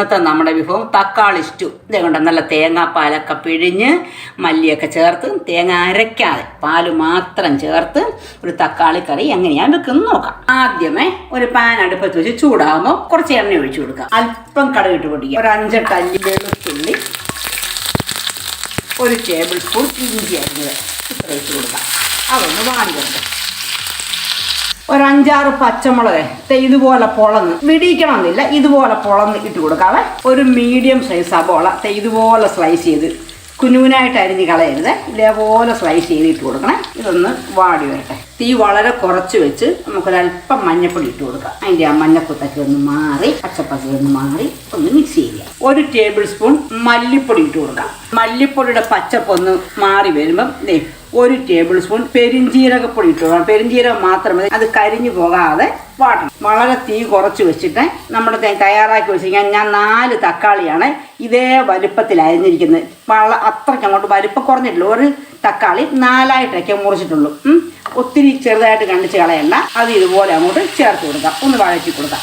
ഇന്നത്തെ നമ്മുടെ വിഭവം തക്കാളി സ്റ്റു. ഇതേകൊണ്ട് നല്ല തേങ്ങാപ്പാലൊക്കെ പിഴിഞ്ഞ് മല്ലിയൊക്കെ ചേർത്ത് തേങ്ങ അരയ്ക്കാതെ പാൽ മാത്രം ചേർത്ത് ഒരു തക്കാളി കറി എങ്ങനെയാണ് വെക്കുന്നത് നോക്കാം. ആദ്യമേ ഒരു പാൻ അടുപ്പത്ത് വെച്ച് ചൂടാകുമ്പോൾ കുറച്ച് എണ്ണ ഒഴിച്ചു കൊടുക്കുക അല്പം കടകിട്ട് പൊടിക്കുക. ഒരു അഞ്ചെട്ട് അല്ലി വെളുത്തുള്ളി ഒരു ടേബിൾ സ്പൂൺ ഇഞ്ചി അരിഞ്ഞത് ഇത്ര വെച്ച് കൊടുക്കാം. അതൊന്ന് വാടി ഒരു അഞ്ചാറ് പച്ചമുളക് ഇതുപോലെ പൊളന്ന് വിടിയിക്കണമെന്നില്ല ഇതുപോലെ പൊളന്ന് ഇട്ട് കൊടുക്കാവേ ഒരു മീഡിയം സൈസ് അബോള ഇതുപോലെ സ്ലൈസ് ചെയ്ത് കുഞ്ഞുനായിട്ട് അരിഞ്ഞ് കളയരുത്. ഇതേപോലെ സ്ലൈസ് ചെയ്ത് ഇട്ട് കൊടുക്കണം. ഇതൊന്ന് വാടി വരട്ടെ. തീ വളരെ കുറച്ച് വെച്ച് നമുക്കൊരല്പം മഞ്ഞപ്പൊടി ഇട്ട് കൊടുക്കാം. അതിന്റെ ആ മഞ്ഞക്കുത്തൊക്കെ ഒന്ന് മാറി പച്ചപ്പച്ച ഒന്ന് മാറി ഒന്ന് മിക്സ് ചെയ്യുക. ഒരു ടേബിൾ സ്പൂൺ മല്ലിപ്പൊടി ഇട്ട് കൊടുക്കാം. മല്ലിപ്പൊടിയുടെ പച്ചപ്പൊന്ന് മാറി വരുമ്പം ഒരു ടേബിൾ സ്പൂൺ പെരിഞ്ജീരകപ്പൊടി ഇട്ട് കൊടുക്കണം. പെരിഞ്ജീരകം മാത്രം മതി. അത് കരിഞ്ഞു പോകാതെ വാട്ടണം. വളരെ തീ കുറച്ച് വെച്ചിട്ട് നമ്മുടെ തയ്യാറാക്കി വെച്ചിരിക്കാൻ ഞാൻ നാല് തക്കാളിയാണ് ഇതേ വലുപ്പത്തിൽ അരിഞ്ഞിരിക്കുന്നത്. വള അത്രയ്ക്ക് അങ്ങോട്ട് വലുപ്പം കുറഞ്ഞിട്ടില്ല. ഒരു തക്കാളി നാലായിട്ടൊക്കെ മുറിച്ചിട്ടുള്ളൂ. ഒത്തിരി ചെറുതായിട്ട് കണ്ടിച്ച് കളയണ്ട. അത് ഇതുപോലെ അങ്ങോട്ട് ചേർത്ത് കൊടുക്കാം. ഒന്ന് വഴറ്റി കൊടുക്കാം.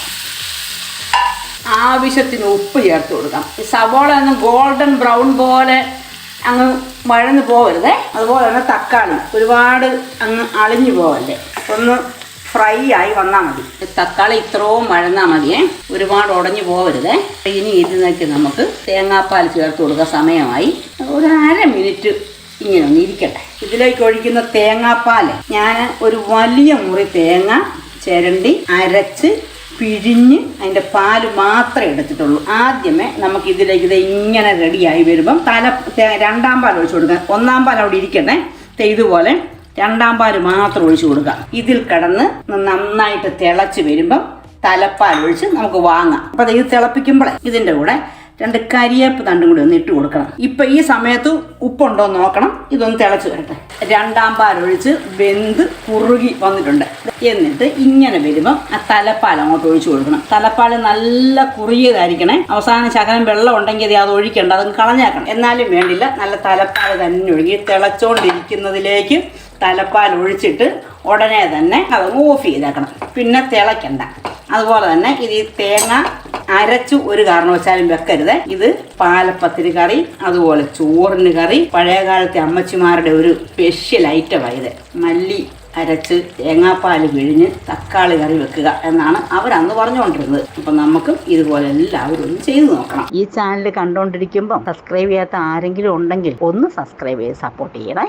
ആവശ്യത്തിന് ഉപ്പ് ചേർത്ത് കൊടുക്കാം. സവോള ഒന്ന് ഗോൾഡൻ ബ്രൗൺ പോലെ അങ്ങ് വഴന്ന് പോകരുതേ അതുപോലെ തന്നെ തക്കാളി ഒരുപാട് അങ്ങ് അളിഞ്ഞു പോകല്ലേ ഒന്ന് ഫ്രൈ ആയി വന്നാൽ മതി. തക്കാളി ഇത്രയും വഴന്നാൽ മതിയേ ഒരുപാട് ഉടഞ്ഞു പോകരുതേ ഇനി ഇതിനൊക്കെ നമുക്ക് തേങ്ങാപ്പാൽ ചേർത്ത് കൊടുക്കാൻ സമയമായി. ഒരു അര മിനിറ്റ് ഇങ്ങനെ ഒന്ന് ഇരിക്കട്ടെ. ഇതിലേക്ക് ഒഴിക്കുന്ന തേങ്ങാപ്പാൽ ഞാൻ ഒരു വലിയ മുറി തേങ്ങ ചിരണ്ടി അരച്ച് പിഴിഞ്ഞ് അതിന്റെ പാൽ മാത്രമേ എടുത്തിട്ടുള്ളൂ. ആദ്യമേ നമുക്ക് ഇതിലേക്ക് ഇത് ഇങ്ങനെ റെഡിയായി വരുമ്പം തല രണ്ടാം പാൽ ഒഴിച്ചു കൊടുക്കാം ഒന്നാം പാൽ അവിടെ ഇരിക്കണേ ഇതുപോലെ രണ്ടാം പാൽ മാത്രം ഒഴിച്ചു കൊടുക്കാം ഇതിൽ കിടന്ന് നന്നായിട്ട് തിളച്ച് വരുമ്പം തലപ്പാൽ ഒഴിച്ച് നമുക്ക് വാങ്ങാം. അപ്പം ഇത് തിളപ്പിക്കുമ്പോഴേ ഇതിന്റെ കൂടെ രണ്ട് കരിയേപ്പ് തണ്ടും കൂടി ഒന്ന് ഇട്ട് കൊടുക്കണം. ഇപ്പം ഈ സമയത്ത് ഉപ്പുണ്ടോ നോക്കണം. ഇതൊന്ന് തിളച്ച് വരട്ടെ. രണ്ടാം പാൽ ഒഴിച്ച് വെന്ത് കുറുകി വന്നിട്ടുണ്ട്. എന്നിട്ട് ഇങ്ങനെ വരുമ്പോൾ ആ തലപ്പാൽ അങ്ങോട്ട് ഒഴിച്ചു കൊടുക്കണം. തലപ്പാൽ നല്ല കുറിയതായിരിക്കണേ അവസാനം ശകലം വെള്ളം ഉണ്ടെങ്കിൽ അത് ഒഴിക്കേണ്ട അതൊന്ന് കളഞ്ഞേക്കണം. എന്നാലും വേണ്ടില്ല നല്ല തലപ്പാൽ തന്നെ ഒഴുകി തിളച്ചോണ്ടിരിക്കുന്നതിലേക്ക് തലപ്പാൽ ഒഴിച്ചിട്ട് ഉടനെ തന്നെ അതങ്ങ് ഓഫ് ചെയ്തേക്കണം. പിന്നെ തിളയ്ക്കണ്ട. അതുപോലെ തന്നെ ഇത് തേങ്ങ അരച്ചു ഒരു കാരണവശാലും വെക്കരുത്. ഇത് പാലപ്പത്തിന് കറി അതുപോലെ ചോറിന് കറി പഴയകാലത്തെ അമ്മച്ചിമാരുടെ ഒരു സ്പെഷ്യൽ ഐറ്റമാണ് ഇത്. മല്ലി അരച്ച് തേങ്ങാപ്പാൽ പിഴിഞ്ഞ് തക്കാളി കറി വെക്കുക എന്നാണ് അവരന്ന് പറഞ്ഞുകൊണ്ടിരുന്നത്. അപ്പം നമുക്ക് ഇതുപോലെ എല്ലാവരും ഒന്ന് ചെയ്തു നോക്കണം. ഈ ചാനൽ കണ്ടുകൊണ്ടിരിക്കുമ്പോൾ സബ്സ്ക്രൈബ് ചെയ്യാത്ത ആരെങ്കിലും ഉണ്ടെങ്കിൽ ഒന്ന് സബ്സ്ക്രൈബ് ചെയ്ത് സപ്പോർട്ട് ചെയ്യണേ.